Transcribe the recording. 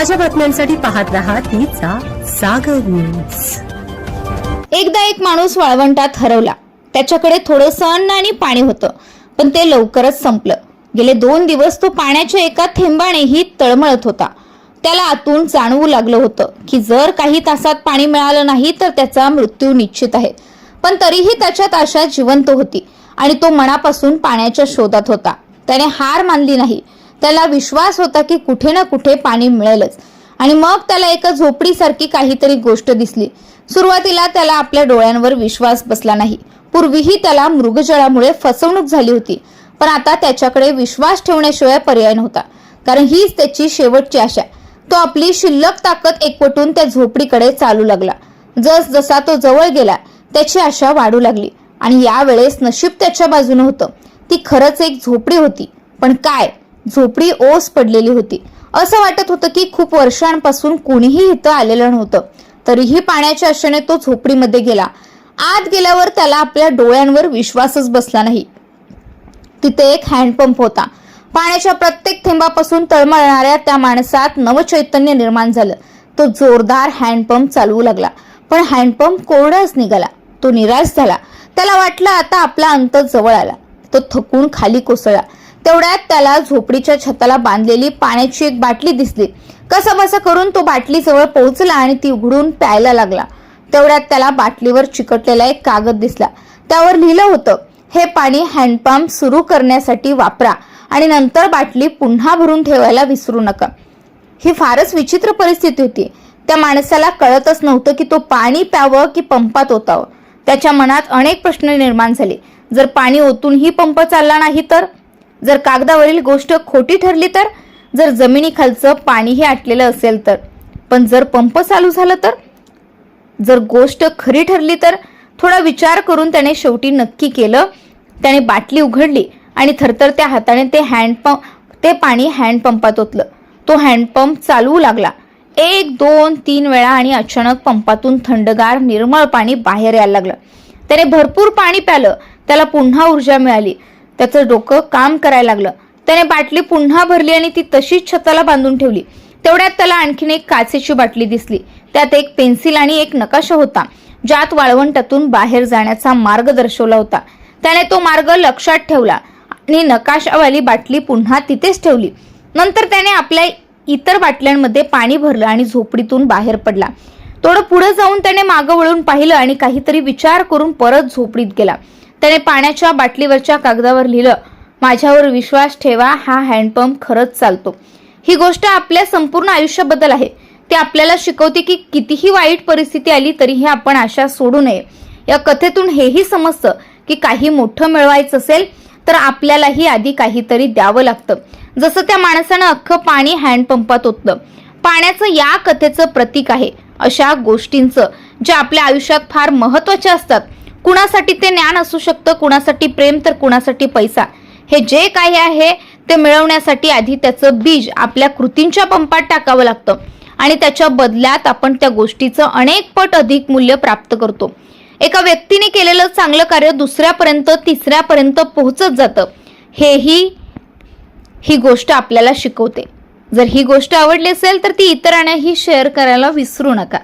ताज्या बातम्यांसाठी पाहत राहा तिचा सागर न्यूज एकदा एक माणूस वाळवंटात हरवला. त्याच्याकडे थोडंसं अन्न आणि पाणी होतं पण ते लवकरच संपलं. गेले दोन दिवस तो पाण्याच्या एका थेंबानेही तळमळत होता. त्याला आतून जाणवू लागलं होतं की जर काही तासात पाणी मिळालं नाही तर त्याचा मृत्यू निश्चित आहे. पण तरीही त्याच्यात आशा जिवंत होती आणि तो मनापासून पाण्याच्या शोधात होता. त्याने हार मानली नाही. त्याला विश्वास होता की कुठे ना कुठे पाणी मिळेलच. आणि मग त्याला एका झोपडीसारखी काहीतरी गोष्ट दिसली. सुरुवातीला त्याला आपल्या डोळ्यांवर विश्वास बसला नाही. पूर्वीही त्याला मृगजळामुळे फसवणूक झाली होती. पण आता त्याच्याकडे विश्वास ठेवण्याशिवाय पर्याय नव्हता. कारण हीच त्याची शेवटची आशा. तो आपली शिल्लक ताकद एकवटून त्या झोपडीकडे चालू लागला. जस जसा तो जवळ गेला त्याची आशा वाढू लागली. आणि यावेळेस नशीब त्याच्या बाजूने होतं. ती खरंच एक झोपडी होती. पण काय? झोपडी ओस पडलेली होती. असं वाटत होतं की खूप वर्षांपासून कुणीही इथं आलेलं नव्हतं. तरीही पाण्याच्या आशेने तो झोपडीमध्ये गेला. आत गेल्यावर त्याला आपल्या डोळ्यांवर विश्वासच बसला नाही. तिथे एक हँडपंप होता. पाण्याच्या प्रत्येक थेंबापासून तळमळणाऱ्या त्या माणसात नवचैतन्य निर्माण झालं. तो जोरदार हँडपंप चालवू लागला. पण हँडपंप कोरडाच निघाला. तो निराश झाला. त्याला वाटलं आता आपला अंत जवळ आला. तो थकून खाली कोसळला. तेवढ्यात त्याला झोपडीच्या छताला बांधलेली पाण्याची एक बाटली दिसली. कसं बसं करून तो बाटली जवळ पोहोचला आणि ती उघडून प्यायला लागला. तेवढ्यात त्याला बाटलीवर चिकटलेला एक कागद दिसला. त्यावर लिहिलं होतं हे पाणी हँडपंप सुरू करण्यासाठी वापरा आणि नंतर बाटली पुन्हा भरून ठेवायला विसरू नका. ही फारच विचित्र परिस्थिती होती. त्या माणसाला कळतच नव्हतं की तो पाणी प्यावं की पंपात ओतावं. त्याच्या मनात अनेक प्रश्न निर्माण झाले. जर पाणी ओतूनही पंप चालला नाही तर? जर कागदावरील गोष्ट खोटी ठरली तर जर जमिनीखालचं पाणीही आटलेलं असेल तर. पण जर पंप चालू झालं तर? जर गोष्ट खरी ठरली तर थोडा विचार करून त्याने शेवटी नक्की केलं. त्याने बाटली उघडली आणि थरथरत्या हाताने ते हँडपंप ते पाणी हँडपंपात ओतलं. तो हँडपंप चालवू लागला. एक दोन तीन वेळा आणि अचानक पंपातून थंडगार निर्मळ पाणी बाहेर यायला लागलं. त्याने भरपूर पाणी प्यालं. त्याला पुन्हा ऊर्जा मिळाली. त्याचं डोकं काम करायला लागलं. त्याने बाटली पुन्हा भरली आणि ती तशीच छताला बांधून ठेवली. तेवढ्यात त्याला आणखीन एक काचेची बाटली दिसली. त्यात एक पेन्सिल आणि एक नकाशा होता. ज्यात वाळवंटातून बाहेर जाण्याचा मार्ग दर्शवला होता. त्याने तो मार्ग लक्षात ठेवला आणि नकाशावाली बाटली पुन्हा तिथेच ठेवली. नंतर त्याने आपल्या इतर बाटल्यांमध्ये पाणी भरलं आणि झोपडीतून बाहेर पडला. थोडं पुढे जाऊन त्याने मागं वळून पाहिलं आणि काहीतरी विचार करून परत झोपडीत गेला. त्याने पाण्याच्या बाटलीवरच्या कागदावर लिहिलं माझ्यावर विश्वास ठेवा हा हँडपंप खरंच चालतो. ही गोष्ट आपल्या संपूर्ण आयुष्याबद्दल आहे. ते आपल्याला शिकवते की कितीही वाईट परिस्थिती आली तरीही आपण आशा सोडू नये. या कथेतून हेही समजतं की काही मोठं मिळवायचं असेल तर आपल्यालाही आधी काहीतरी द्यावं लागतं. जसं त्या माणसानं अख्खं पाणी हँडपंपात ओतलं. पाण्याचं या कथेचं प्रतीक आहे अशा गोष्टींचं ज्या आपल्या आयुष्यात फार महत्त्वाच्या असतात. कुणासाठी ते ज्ञान असू शकतं कुणासाठी प्रेम तर कुणासाठी पैसा? हे जे काही आहे ते मिळवण्यासाठी आधी त्याचं बीज आपल्या कृतींच्या पंपात टाकावं लागतं. आणि त्याच्या बदल्यात आपण त्या गोष्टीचं अनेक पट अधिक मूल्य प्राप्त करतो. एका व्यक्तीने केलेलं चांगलं कार्य दुसऱ्यापर्यंत तिसऱ्यापर्यंत पोहोचत जातं. हेही ही गोष्ट आपल्याला शिकवते. जर ही गोष्ट आवडली असेल तर ती इतरांनाही शेअर करायला विसरू नका.